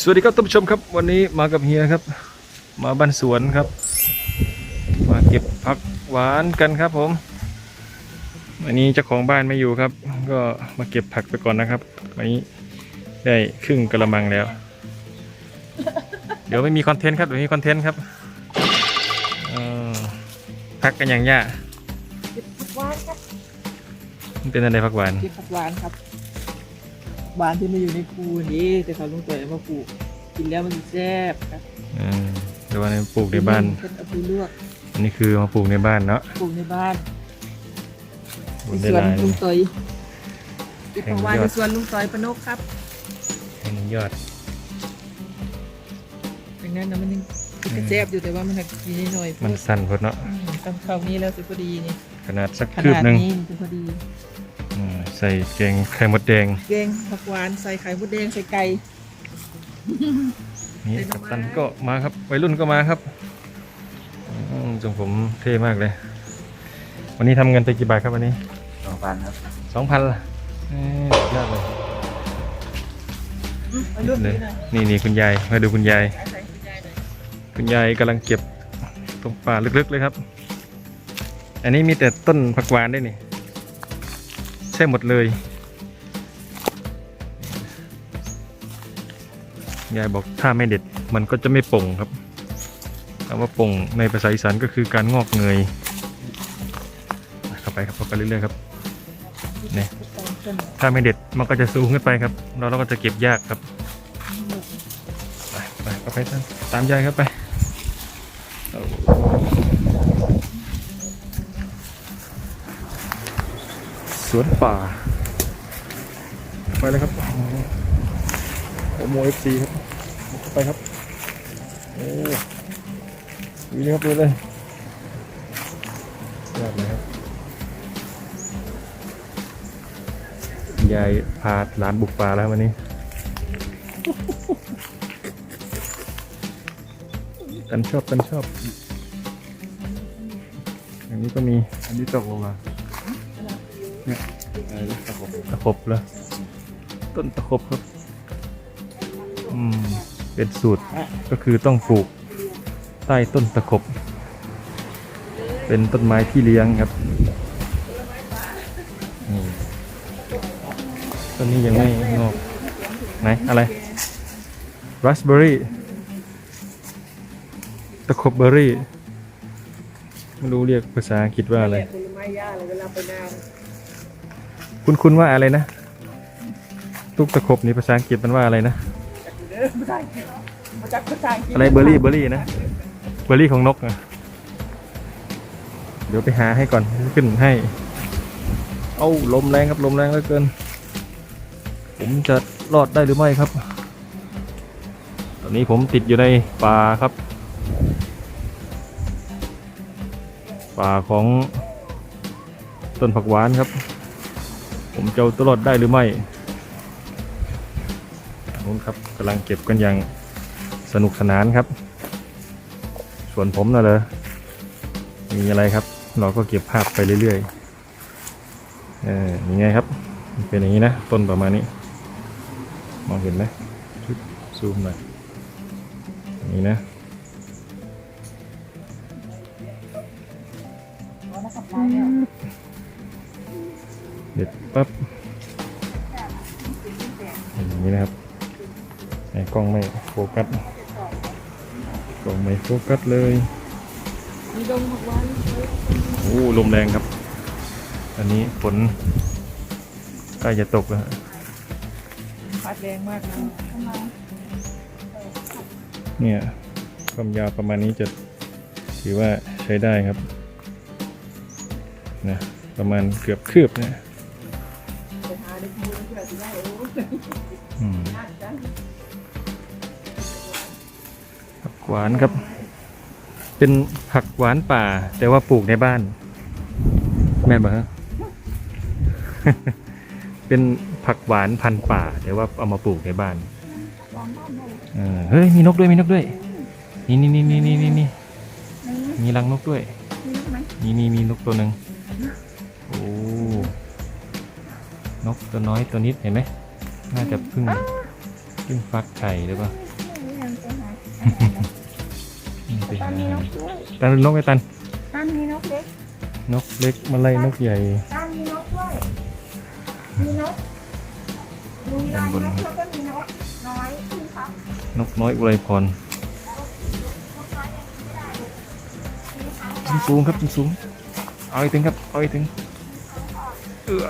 สวัสดีครับท่านผู้ชมครับ วันนี้มากับเฮียครับ มาบ้านสวนครับ มาเก็บผักหวานกันครับผมวันนี้เจ้าของบ้านไม่อยู่ครับ ก็มาเก็บผักไปก่อนนะครับวันนี้ได้ครึ่งกระมังแล้ว เดี๋ยวไม่มีคอนเทนต์ครับเดี๋ยวมีคอนเทนต์ครับเออผักกันอย่างยากเก็บผักหวานครับมันเป็นอะไรผักหวาน เก็บผักหวานครับ หวานที่มาอยู่ในภูนี่แต่เขาลุงเต๋อเอามาปลูกกินแล้วมันแซ่บครับเออเดี๋ยววันนี้ปลูกในบ้านเป็นเอาไปลวกอันนี้คือมาปลูกในบ้านเนาะปลูกในบ้านปลูในกได้สวนหลายลุงเตยเก็บผักหวานแห่งยอในดสวนลุงเตยปนกครับอันนี้ยอดดังนั้นนะมันยังกินแซ่บอยู่แต่ว่ามันหักกินนิดหน่อยมันสั้นพอเนาะอืมตำข้าวนี้แล้วสิพอดีนี่ขนาดสักขคืบนาดหนึ่งนี้มันจะพอดีอืม ใส่แกงไข่มดแดง แกงผักหวานใส่ไข่มดแดงใส่ไก่ นี่ใส่หน่อกัปไม้ตันก็มาครับวัยรุ่นก็มาครับอืมจงผมเท่มากเลย วันนี้ทำเงินไปกี่บาทครับวันนี้สองพันครับสองพันละเอ้ยสุดยอดเลยเอาลูกเลนี้ยหน่อยนี่นี่คุณยายมาดูคุณยายเอาใส่คุณยายหน่อยคุณยายกำลังเก็บตรงป่าลึกๆเลยครับ อันนี้มีแต่ต้นผักหวานได้วยนี่ ใช่หมดเลยยายบอกถ้าไม่เด็ดมันก็จะไม่ป่งครับคำว่าป่งในภาษาอีสานก็คือการงอกเงยเข้าไปครับเข้าไปเรื่อยๆครับนี่ถ้าไม่เด็ดมันก็จะสูงขึ้นไปครับเราเราก็จะเก็บยากครับไปไปก็ไปตามยายครับไปโอ้ สวนป่า ไปเลยครับโอโมเอฟซีครับ ไปครับ โอ้วีเลยครับดูเลยยอดเลยครับยายพาหลานบุกป่าแล้ววันนี้ตันชอบตันชอบอย่างนี้ก็มี อันนี้ตกลงมา ขบตะขบเหรอต้นตะขบครับอืมเป็นสูตรก็คือต้องปลูกใต้ต้นตะขบ เป็นต้นไม้ที่เลี้ยงครับนี่ต้นนี้ยังไม่งอกไหนอะไรราสเบอร์รี่ตะขบเบอร์รี่ไม่รู้เรียกภาษาอังกฤษว่าอะไรผลไม้ย่าเลยเวลาไปนา คุณคุณว่าอะไรนะ ลูกตะขบนี่ภาษาอังกฤษมันว่าอะไรนะอภาษาอังกฤษอะไรเบอร์รี่เบอร์รี่นะ เบอร์รี่ของนกอะเดี๋ยวไปหาให้ก่อนขึ้นให้ เอาลมแรงครับลมแรงเหลือเกิน ผมจะรอดได้หรือไม่ครับ ตอนนี้ผมติดอยู่ในป่าครับ ป่าของต้นผักหวานครับ ผมจะตัวรอดได้หรือไม่นู้นครับกำลังเก็บกันอย่างสนุกสนานครับ ส่วนผมน่ะเลยมีอะไรครับ เราก็เก็บภาพไปเรื่อยๆเออยังไงครับ เป็นอย่างนี้นะ ต้นประมาณนี้ มองเห็นไหมซูมหน่อยนี้นะ เด็ดปั๊บอย่างนี้นะครับไอ้กล้องไม่โฟกัสกล้องไม่โฟกัสเลยโอ้ลมแรงครับ อันนี้ฝนใกล้จะตกแล้วฮะพัดแรงมากนะเนี่ยความยาวประมาณนี้จะถือว่าใช้ได้ครับนะประมาณเกือบคืบนะ อืมผักหวานครับ เป็นผักหวานป่า แต่ว่าปลูกในบ้าน แม่นบ่ฮะ เป็นผักหวานพันธุ์ป่า แต่ว่าเอามาปลูกในบ้านเออเฮ้ยมีนกด้วยมีนกด้วยนี่นี่นี่นี่นี่นี่มีรังนกด้วยนี่นี่มีนกตัวหนึ่ง นกตัวน้อยตัวนิดเห็นไหมน่าจะเพิ่งเพิ่งฟักไข่หรือเปล่าตอนมีนกด้วยตันนกไอ้ตันตอนมีนกเล็กนกเล็กมาไล่นกใหญ่ตอนมีนกด้วยมีนกมีลายนกแล้วก็มีนกน้อยที่ครับนกน้อยอุไรพรสูงๆครับสูงๆเอาอีกถึงครับเอาอีกถึงเอื้อ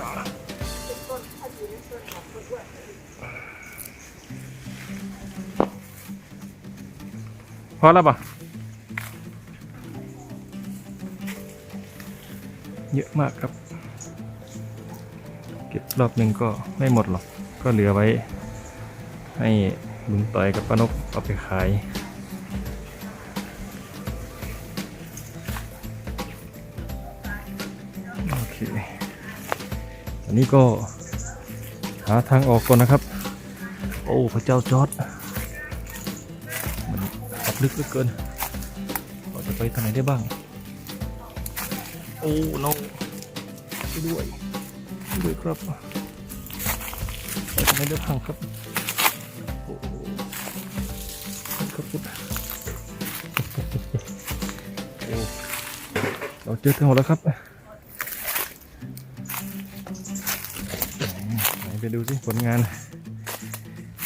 พอแล้วปะเยอะมากครับ เก็บรอบหนึ่งก็ไม่หมดหรอก ก็เหลือไว้ ให้ลุงต่อยกับป้านกเอาไปขายโอเคอันนี้ก็หาทางออกก่อนนะครับ โอ้ พระเจ้าจอร์ด ลึกเหลือเกินเราจะไปทางไหนได้บ้าง โอ้โนช่วยด้วยช่วยด้วยครับไปทางไหนได้บ้างครับ โอ้โหครับพุทธโอ้เราเจอทั้งหมดแล้วครับไหนไปดูสิผลงาน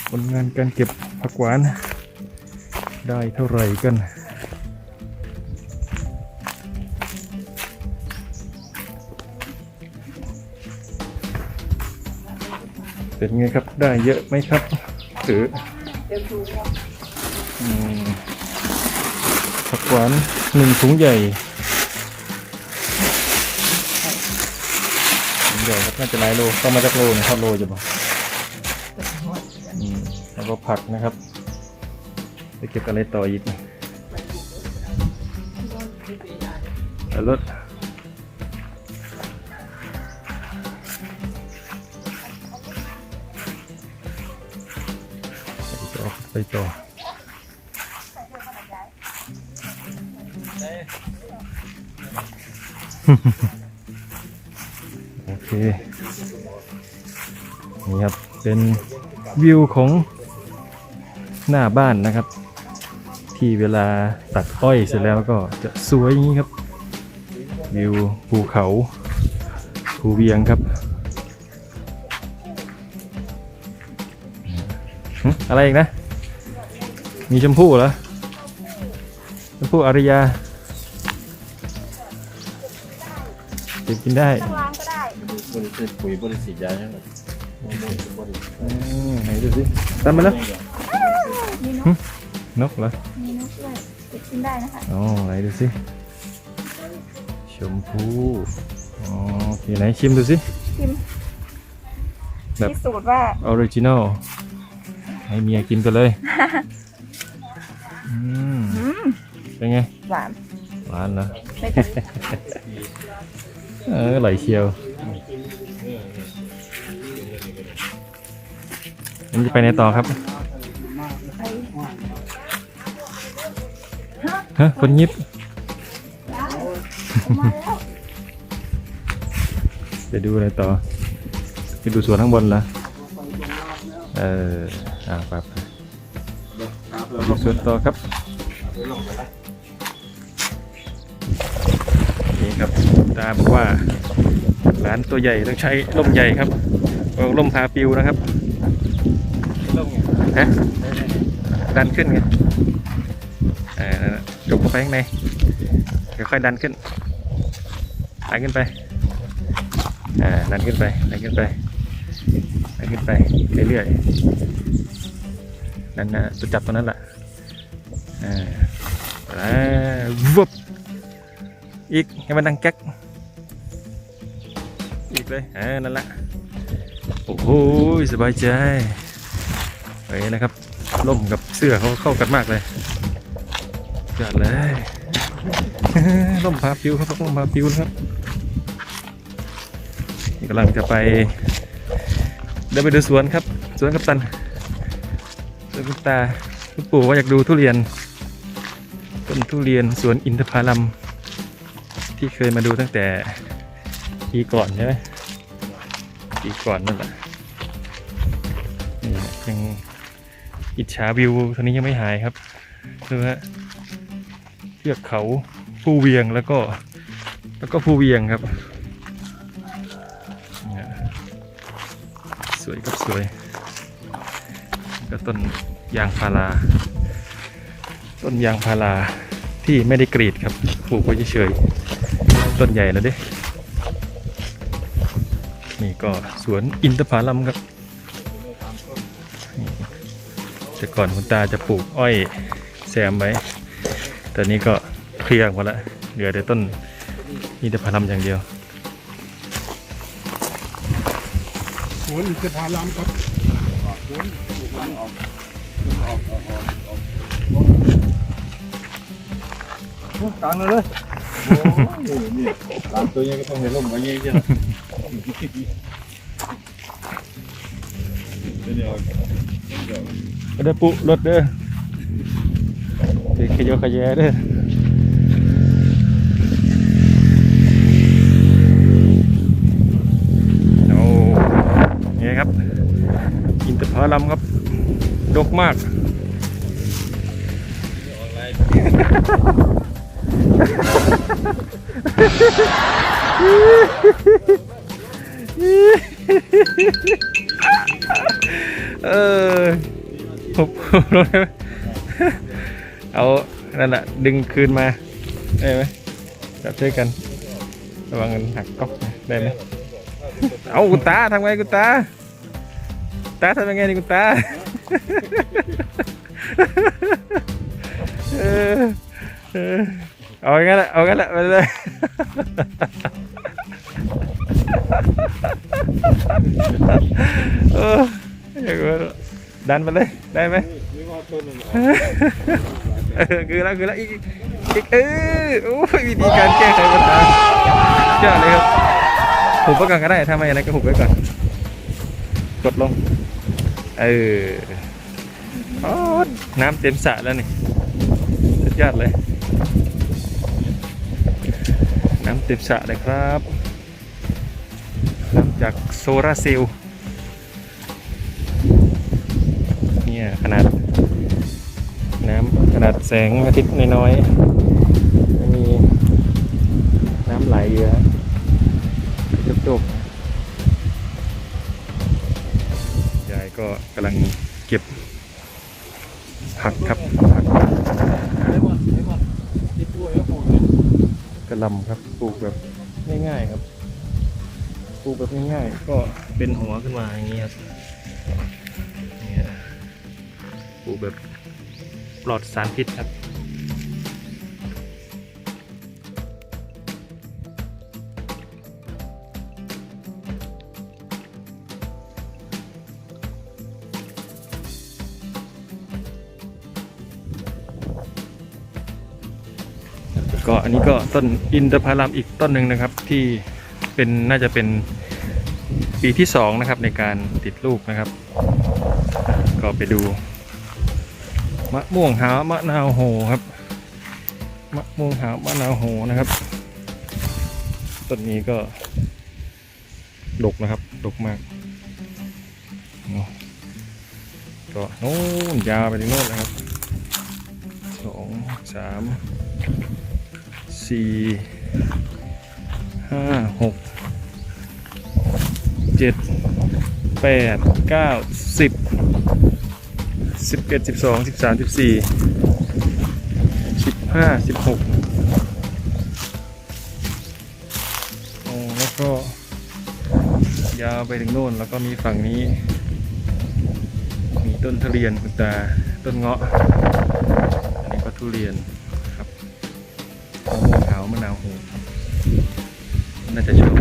ผลงานการเก็บผักหวาน ได้เท่าไหร่กันเป็นไงครับ ได้เยอะไหมครับหรือผักหวานหนึ่งถุงใหญ่ถุงใหญ่ครับน่าจะหลายโลต้องมาจากโลนะครับโลจะบอกแล้วก็ผักนะครับ ไปเก็บอะไรต่ออีกแล้วรถไปต่อไปต่อโอเค นี่ครับ เป็นวิวของหน้าบ้านนะครับ ที่เวลาตัดอ้อยเสร็จแล้วก็จะสวยอย่างนี้ครับ วิวภูเขาภูเวียงครับหึอะไรอีกนะ มีชมพู่เหรอชมพู่อารยาเก็บกินได้วางก็ได้บริสุทธิ์ปุ๋ยบริสุทธิ์ยาใช่ไหมอืมไหนดูสิตันมาแล้วมีนกนกเหรอ มีนกด้วยเก็บกินได้นะคะอ๋อไหนดูสิชมพูอ๋อโอเคไหนชิมดูสิชิมแบบพิสูจน์ว่าออริจินอลให้เมียกินกันเลยอืมอืมเป็นไงหวานหวานเหรอไม่ต้องเออไหลเชียวมันจะไปไหนต่อครับ ฮะคนยิบมาแล้วไปดูอะไรต่อไปดูสวนข้างบนเหรอเอออ่าไปไปดูสวนต่อครับนี่ครับตาบอกว่าร้านตัวใหญ่ต้องใช้ร่มใหญ่ครับเอาร่มพาปิวนะครับร่มไงฮะดันขึ้นไงอ่านั่นน่ะ จบเข้าไปข้างในค่อยๆดันขึ้นดันขึ้นไปอ่าดันขึ้นไปดันขึ้นไปดันขึ้นไปเรื่อยๆนั่นนะจะจับตัวนั้นแหละอ่าอ่าวุบอีกให้มันดังแก๊กอีกเลยอ่านั่นแหละโอ้โหสบายใจไปนะครับร่มกับเสื้อเขาเข้ากันมากเลย จัดเลยร่มพาปิวครับร่มพาปิวครับกำลังจะไปเดินไปดูสวนครับ สวนกับตันสวนคุณตาคุณปู่ว่าอยากดูทุเรียนต้นทุเรียนสวนอินทผลัมที่เคยมาดูตั้งแต่ปีก่อนใช่ไหมปีก่อนนั่นแหละยังอิจฉาวิวตอนนี้ยังไม่หายครับดูฮะ ทือกเขาภูเวียงแล้วก็แล้วก็ภูเวียงครับเนี่ยสวยครับสวย ก็ต้นยางพารา ต้นยางพาราที่ไม่ได้กรีดครับปลูกไว้เฉยๆต้นใหญ่แล้วเด้นี่ก็สวนอินทผลัมครับแต่ก่อนคุณตาจะปลูกอ้อยแซมไว้ แต่นี้ก็เคลียร์หมดละเหลือแต่ต้นอินทผลัมอย่างเดียวสวนอินทผลัมครับกลางเลยตามตัวยังก็ต้องให้ล่มไว้เงี้ยจ้ะเดี๋ยวก็ได้ปุรถเด้อ เด็กขยอขยะเด้อโอ้นี่ครับ อินทผลัมครับ ดกมากเออผมรถได้ไหม เอานั่นแหละดึงคืนมาได้ไหมจับช่วยกัน ระวังมันหักก๊อกนะได้ไหมเอาคุณตาทำไงคุณตาตาทำยังไงนี่คุณตาเออเออเอางั้นแหละเอางั้นแหละไปเลยเอออย่างนั้นดันไปเลยได้ไหม เออคือแล้วคือแล้วอีกอีกเออโอ้ยวิธีการแก้ไขปัญหาเจ้าเลยครับหุบไว้ก่อนก็ได้ถ้าไม่อะไรก็หุบไว้ก่อนกดลงเอออ๋อน้ำเต็มสระแล้วนี่สุดยอดเลย น้ำเต็มสระเลยครับน้ำจากโซลาร์เซลล์เนี่ยขนาดน้ำ ขนาดแสงอาทิตย์น้อยๆม่มีน้ำไหลเยอะจุกๆยายก็กำลังเก็บผักครับผักกระลำครับปลูกแบบง่ายๆครับปลูกแบบง่ายๆก็เป็นหัวขึ้นมาอย่างนี้ครับเนี่ยปลูกแบบ ลอดสารพิษครับ ก็อันนี้ก็ต้นอินทผลัมอีกต้นหนึ่งนะครับที่เป็นน่าจะเป็นปีที่สองนะครับในการติดลูกนะครับ ก็ไปดู มะม่วงหามะนาวโหครับ มะม่วงหามะนาวโหนะครับต้นนี้ก็ดกนะครับดกมากก็โน้นยาวไปถึงโน้นนะครับสองสามสี่ห้าหกเจ็ดแปดเก้าสิบ สิบเอ็ดสิบสองสิบสามสิบสี่สิบห้าสิบหกโอ้แล้วก็ ยาวไปถึงโน่นแล้วก็มีฝั่งนี้ มีต้นทุเรียนคุณตา ต้นเงาะ อันนี้ก็ทุเรียนครับมะม่วงขาวมะนาวโหครับ น่าจะชอบ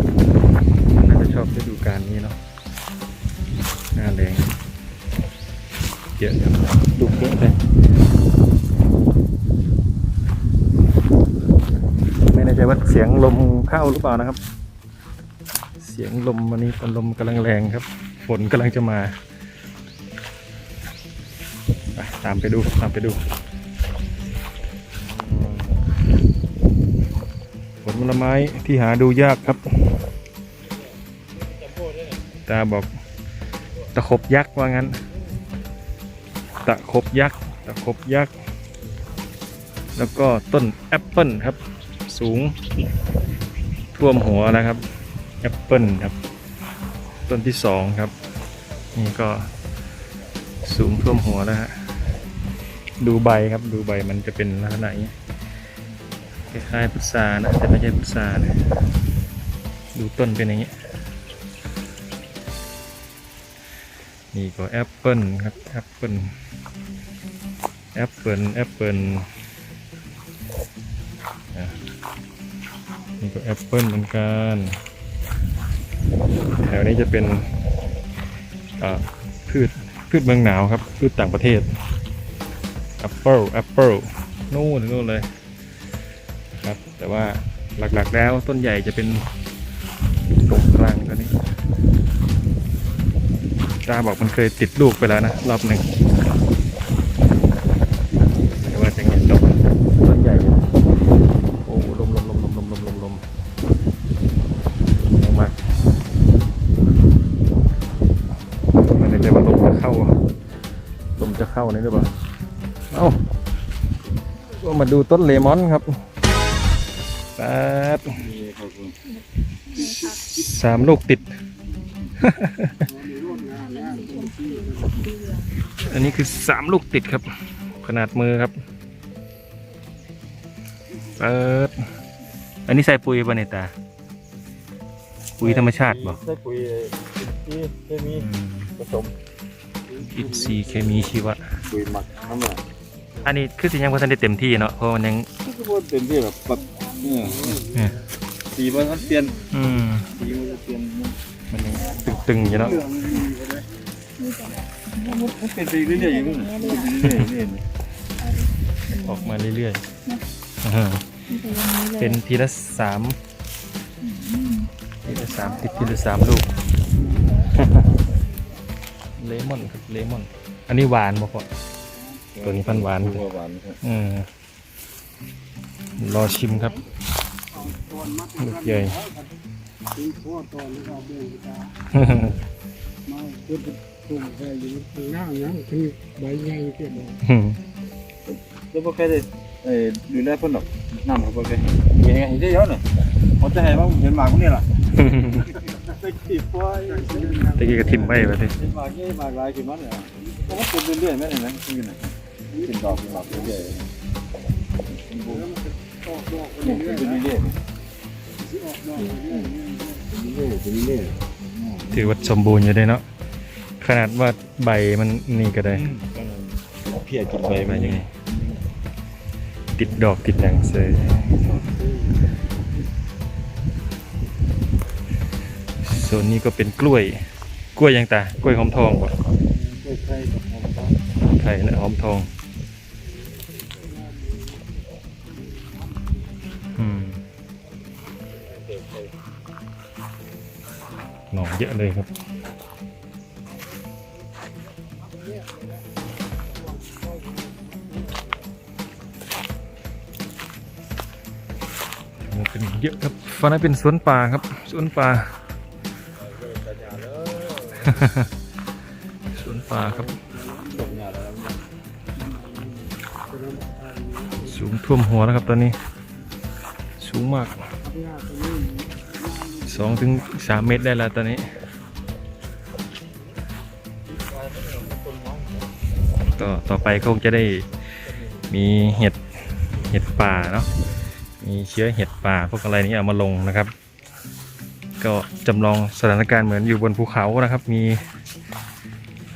น่าจะชอบฤดูกาลนี้เนาะหน้าแรง เยอะครับลูกเยอะเลยไม่แน่ใจว่าเสียงลมเข้าหรือเปล่านะครับ เสียงลมวันนี้ตอนลมกำลังแรงครับ ฝนกำลังจะมาไปตามไปดูตามไปดูผลไม้ที่หาดูยากครับตาบอกตะขบยักษ์ว่างั้น ตะขบยักษ์ตะขบยักษ์แล้วก็ต้นแอปเปิลครับ สูงท่วมหัวนะครับแอปเปิลครับ ต้นที่สองครับ นี่ก็สูงท่วมหัวแล้วฮะดูใบครับดูใบมันจะเป็นลักษณะอย่างนี้คล้ายๆพุทรานะแต่ไม่ใช่พุทรานะดูต้นเป็นอย่างนี้ นี่ก็แอปเปิลครับแอปเปิลแอปเปิลแอปเปิลนี่ก็แอปเปิลเหมือนกันแถวนี้จะเป็นพืชพืชเมืองหนาวครับ พืชต่างประเทศแอปเปิลแอปเปิลนู่นนู่นเลยครับ แต่ว่าหลักๆแล้วต้นใหญ่จะเป็น ตาบอกมันเคยติดลูกไปแล้วนะ รอบหนึ่งแต่ว่าจะเห็นดอกต้นใหญ่อยู่โอ้ลมลมลมลมลมลมลมลมลมมากมันจะว่าลมจะเข้าลมจะเข้านี่หรือเปล่าเอ้าก็มาดูต้นเลมอนครับแปดสามลูกติด อันนี้คือสามลูกติดครับ ขนาดมือครับเปิดอันนี้ใส่ปุ๋ยป่ะเนี่ยตา ปุ๋ยธรรมชาติบ่ใส่ปุ๋ยที่เคมีผสมอินซีย์เคมีชีวะปุ๋ยหมักน้ำมันอันนี้คือสิยังบ่ทันได้เต็มที่เนาะเพราะมันยังที่พูดเต็มที่แบบแบบเนี่ยเนี่ยสีมันเปลี่ยนอืมสีมันเปลี่ยนมันยังตึงๆอยู่เนาะ มันเป็นไปเรื่อยๆอย่างนี้เรื่อยๆเรื่อยออกมาเรื่อยๆอ่าเป็นทีละสามทีละสามติดทีละสามลูก เลมอนครับเลมอน อันนี้หวานบ่พอๆตัวนี้พันหวานตัวหวานครับอืมรอชิมครับลูกใหญ่ ต้อาเบี้ยตามาเพื่อตุ่มแค่อยู่ข้างหน้ายังคือใบใหญ่เกี่ยวกับแล้วพวกแกได้เอ่อดูแลเพิ่นดอกน้ำครับพวกแกมีไงเห็นได้เยอะเลยเขาจะให้ว่าเห็นหมากพวกนี้ล่ะไปขีดปล่อยตะกี้ก็ทิมไว้ไปดิเห็นหมากนี่หมากลายขึ้นมาเนี่ยเพราะว่าเป็นเรื่อยๆแม่เห็นไหมที่อยู่ไหนกินดอกกินหมากเรื่อยๆออกดอกเป็นเรื่อยๆออกดอกเรื่อยเรื่อยถือว่าสมบูรณ์อยู่เลยเนาะ ขนาดว่าใบมันนี่ก็ได้ๆเพียกินไปใบมัมันนยัยังงไงไงติดดอกติดหนังเสยโซนนี้ก็เป็นกล้วย กล้วยยังตากล้วยหอมทองบ่กล้วยไข่กับหอมปลาไข่และหอมทองอืมหน่อเยอะเลยครับ เยอะครับฝั่งนั้นเป็นสวนป่าครับ สวนป่า สวนป่าครับ สูงท่วมหัวแล้วครับตอนนี้ สูงมากสองถึงสามเมตรได้แล้วตอนนี้ก็ต่อไปคงจะได้มีเห็ดเห็ดป่าเนาะ มีเชื้อเห็ดป่าพวกอะไรนี้เอามาลงนะครับ ก็จำลองสถานการณ์เหมือนอยู่บนภูเขานะครับ มี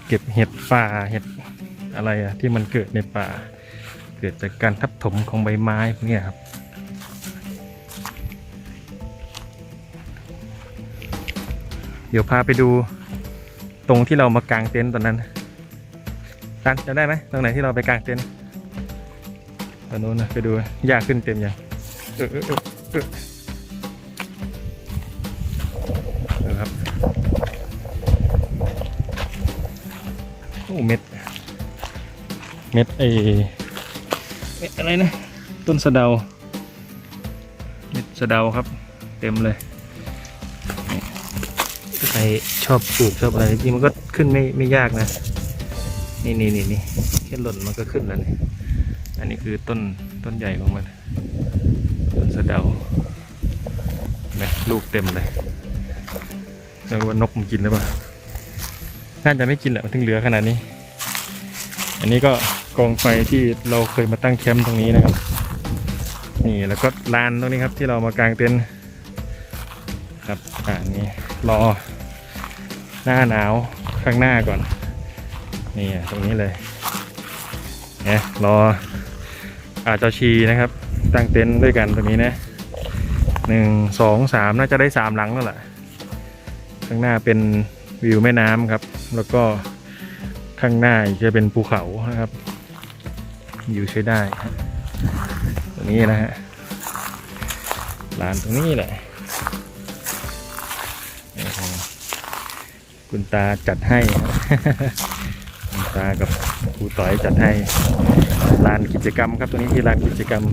เก็บเห็ดป่าเห็ดอะไรอะที่มันเกิดในป่า เกิดจากการทับถมของใบไม้พวกนี้ครับเดี๋ยวพาไปดูตรงที่เรามากางเต็นท์ตอนนั้นตันจำได้ไหมตรงไหนที่เราไปกางเต็นท์ตอนนู้นนะไปดูยากขึ้นเต็มยัง เออเออเออเออเออครับโอ้เม็ด เม็ดไอเม็ดอะไรนะ ต้นสะเดา เม็ดสะเดาครับ เต็มเลยนี่ถ้าใครชอบปลูกชอบอะไรจริงๆมันก็ขึ้นไม่ไม่ยากนะ นี่นี่นี่นี่แค่หล่นมันก็ขึ้นแล้วนี่อันนี้คือต้นต้นใหญ่ของมันต้นสะเดานไหมลูกเต็มเลยไม่รู้ว่านกมันกินหรือเปล่า น่าจะไม่กินแหละมันถึงเหลือขนาดนี้ อันนี้ก็กองไฟที่เราเคยมาตั้งแคมป์ตรงนี้นะครับ นี่แล้วก็ลานตรงนี้ครับที่เรามากางเต็นท์ครับอ่านี่รอหน้าหนาวข้างหน้าก่อน นี่ตรงนี้เลยเนี่ยรออาเจ้าชีนะครับ ตั้งเต็นท์ด้วยกันตรงนี้นะหนึ่งสองสามน่าจะได้สามหลังแล้วล่ะ ข้างหน้าเป็นวิวแม่น้ำครับ แล้วก็ข้างหน้าจะเป็นภูเขานะครับอยู่ใช้ได้ตรงนี้นะฮะลานตรงนี้แหละคุณตาจัดให้ คุณตากับครูต่อยจัดให้ ลานกิจกรรมครับตัวนี้ที่ลานกิจกรรม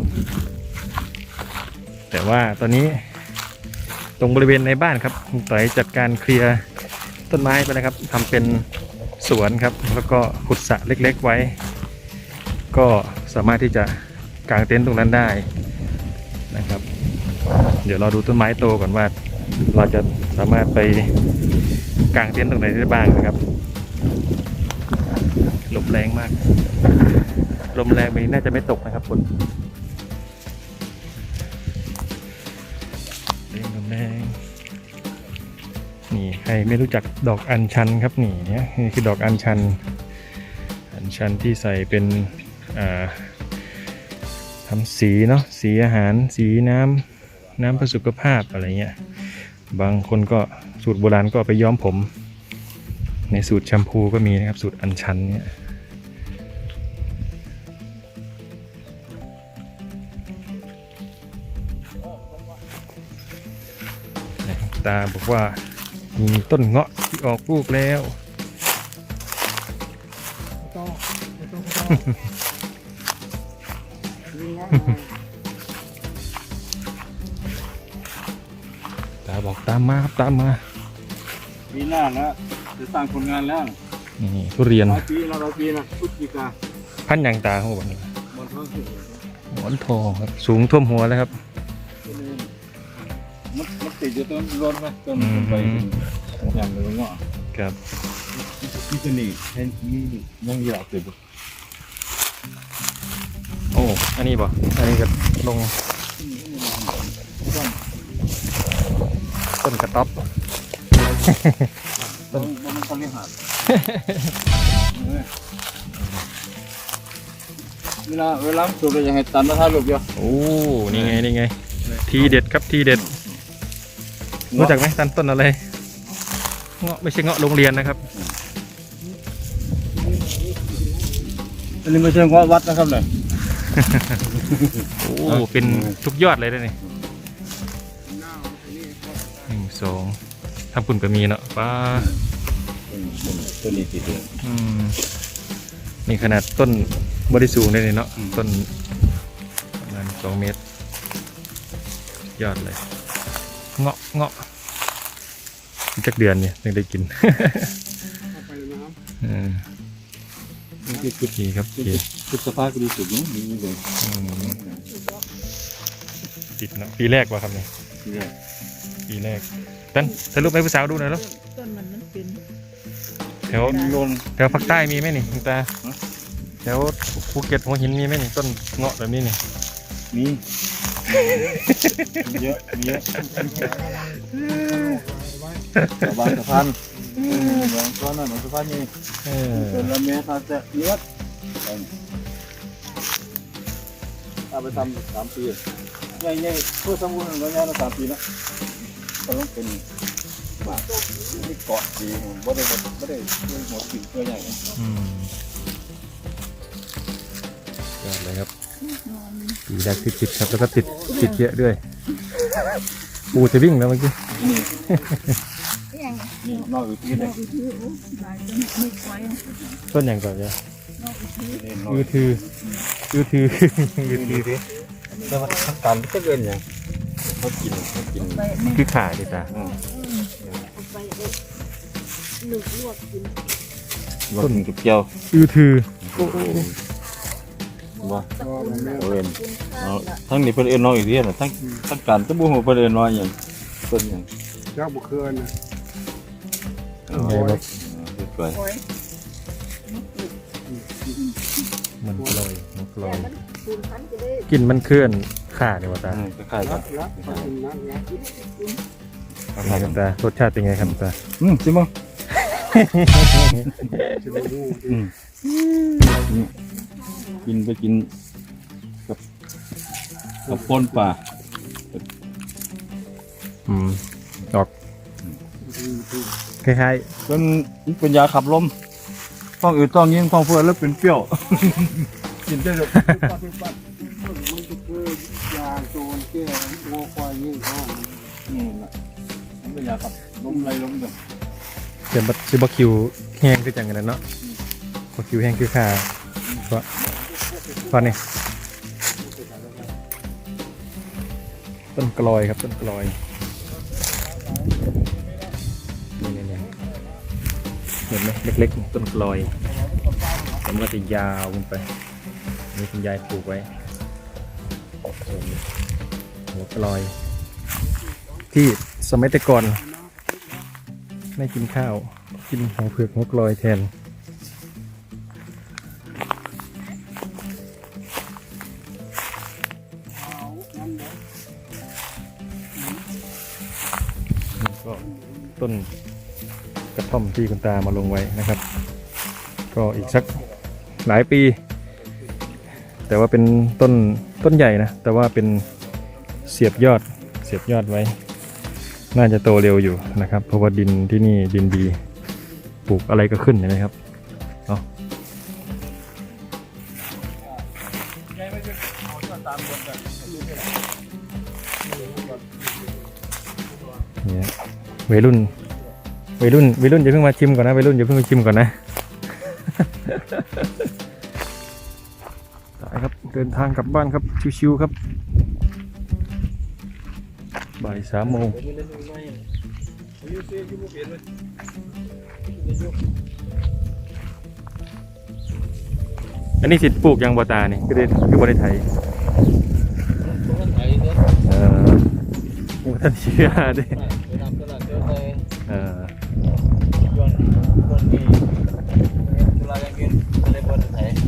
แต่ว่าตอนนี้ตรงบริเวณในบ้านครับต่อยจัดการเคลียร์ต้นไม้ไปนะครับทำเป็นสวนครับ แล้วก็ขุดสระเล็กๆไว้ ก็สามารถที่จะกางเต็นท์ตรงนั้นได้นะครับ เดี๋ยวเราดูต้นไม้โตก่อนว่า เราจะสามารถไปกางเต็นท์ตรงไหนได้บ้างนะครับลมแรงมาก ลมแรงไปน่าจะไม่ตกนะครับฝนแรงลมแรงนี่ใครไม่รู้จักดอกอัญชันครับนี่เนี่ยนี่คือดอกอัญชัน อัญชันที่ใส่เป็นอ่าทำสีเนาะสีอาหารสีน้ำน้ำเพื่อสุขภาพอะไรเงี้ยบางคนก็สูตรโบราณก็ไปย้อมผม ในสูตรแชมพูก็มีนะครับสูตรอัญชันเนี่ย ตาบอกว่ามีต้นเงาะที่ออกลูกแล้วต้องไม่ต้องต้องมีงอตาบอกตามมาครับตามมาปีหน้านะจะสร้างผลงานแล้วนี่ทุเรียนร้อยปีนะร้อยปีนะพุทธิกาพันธุ์ยางตาเขาบอกนี่บนท้องถิ่นหมอนทองครับ สูงท่วมหัวแล้วครับมันมัน ติดอยู่ต้นรถไหมต้นมันไปอย่างเลยเงาะครับที่จะหนีให้นี่ยังยีราฟติดโอ้อันนี้บ่อันนี้ก็ลงต้นกระต๊อบต้นมันเขาเรียกหาดเวลาเวลาสูบเราจะให้ตันมาท่าลูกเดียวโอ้นี่ไงนี่ไง ทีเด็ดครับทีเด็ด รู้จักไหมตันต้นอะไร เงาะไม่ใช่เงาะโรงเรียนนะครับ อันนี้ไม่ใช่เงาะวัดนะครับเนี่ยโอ้ เป็นทุกยอดเลยนะนี่หนึ่งสองทำปุ่นก็มีเนาะป้าตัวนี้ติดเลยอืมนี่ขนาดต้นบริสูงเลยนี่เนาะอืมต้นประมาณสองเมตร ยอดเลย เงาะเงาะอีกจักเดือนเนี่ยถึงได้กินเอาไปน้ำอืมนี่คือคือดีครับดีคือสภาพก็ดีสุดเนาะนี่เลยอืมติดเนาะปีแรกว่าครับเนี่ยนี่ปีแรกตันสรุปให้ผู้สาวดูหน่อยแล้วต้นมันมันเป็นแถวโยนแถวภาคใต้มีไหมนี่คุณตาฮะแถวภูเก็ตหัวหินมีไหมนี่ต้นเงาะแบบนี้นี่มี เยอะเยอะบายสะพานบางก้อนนั่นสะพานนี่เออเป็นละเมตรจะเนื้อถ้าไปทำสามปีใหญ่ๆเพื่อสมบูรณ์ระยะละสามปีนะก็ต้องเป็นหมากที่เกาะดีไม่ได้ไม่ได้หมดสิ่งตัวใหญ่อืมยอดเลยครับ ปีแรกติดติดครับแล้วก็ติดติดเยอะด้วย ปูจะวิ่งแล้วเมื่อกี้ต้นอย่างก่อนเนี่ยนอกยูทือยูทือยูที่ทือนี่แล้วมันทำการก็เกินอย่างเขากินเขากินคือขาดิตาไปเลยหนึ่งลวกกินต้นกับเจียวยูทือ ว่าก็มันไม่เอิ้นเอาทั้งนี้เพิ่นเอิ้นน้องอีกเรียนน่ะทั้งทั้งการตะบ่ฮู้เพิ่นเอิ้นว่าหยังเพิ่นหยังเจ้าบุคคลนะไงครับสวยโอ้ยมันกลอยมันกลอยมันสูญพันธุ์จะได้กลินมันเคลื่อนข่าเนี่ยว่าตาอืมคล้ายๆกัรันกรักรักรักรักไงครับตารสชาติเป็นไงครับตาอืมสิบ่จะได้รู้อืมนี่ กินไปกินกับกับปนปลาอืมออกคล้ายเป็นเป็นยาขับลมต้องอืดต้องยิงต้องเพื่อแล้วเป็นเปรี้ยว กินได้เลยมันจะคือยาโจรแก้วัวควายยิ่งท้องอืมน่ะมันเป็นยาขับลมไรลมกันๆเป็นบัตซิบคิวแห้งคือจังกันนะเนาะบัคิวแห้งคือข่าเพราะ ตอนนี้ต้นกลอยครับต้นกลอยนี่นี่นี่เห็นไหมเล็กๆต้นกลอยแต่มันก็จะยาวขึ้นไปนี่คุณยายปลูกไว้หัวกลอย ที่สมัยแต่ก่อนไม่กินข้าว กินหัวเผือกหัวกลอยแทน ต้นกระท่อมที่คุณตามาลงไว้นะครับ ก็อีกสักหลายปี แต่ว่าเป็นต้นต้นใหญ่นะ แต่ว่าเป็นเสียบยอดเสียบยอดไว้ น่าจะโตเร็วอยู่นะครับ เพราะว่าดินที่นี่ดินดี ปลูกอะไรก็ขึ้นนะครับ วัยรุ่นวัยรุ่นวัยรุ่นอย่าเพิ่งมาชิมก่อนนะวัยรุ่นอย่าเพิ่งมาชิมก่อนนะได้ครับเดินทางกลับบ้านครับชิวๆครับบ่ายสามโมงอันนี้สิปลูกยางบาตานี่คือได้คือบริไทยเออยังบ่ท่านเชื่อเดิ เออ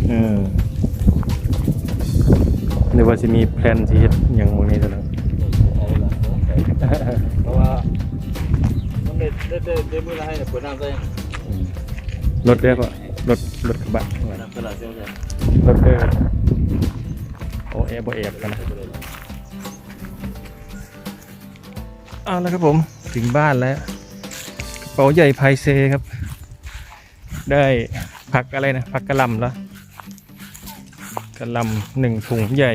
เออหรือว่าจะมีแพลนที่เฮ็ดหยังมื้อนี้ซะแล้วเพราะว่ามันได้ได้ได้ได้มือละให้เนี่ยเปิดน้ำได้อืมรถเรียกว่ารถรถกระบะน้ำตลาดเจ้าใหญ่รถเออโอเอบ่เอบกันนะเอาแล้วครับผมถึงบ้านแล้วกระเป๋าใหญ่ไพเซครับ ได้ผักอะไรนะผักกระลำแล้วกระลำหนึ่งถุงใหญ่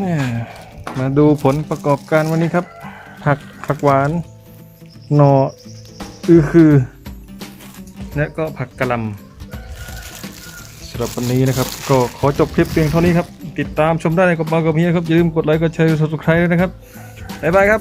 ม่มาดูผลประกอบการวันนี้ครับ ผักผักหวานหนออือคือ และก็ผักกะลำสำหรับวันนี้นะครับ ก็ขอจบคลิปเพียงเท่านี้ครับ ติดตามชมได้ในกบมากับเฮียครับอย่าลืมกดไลค์กดแชร์กด subscribe ด้วยนะครับบ๊ายบายครับ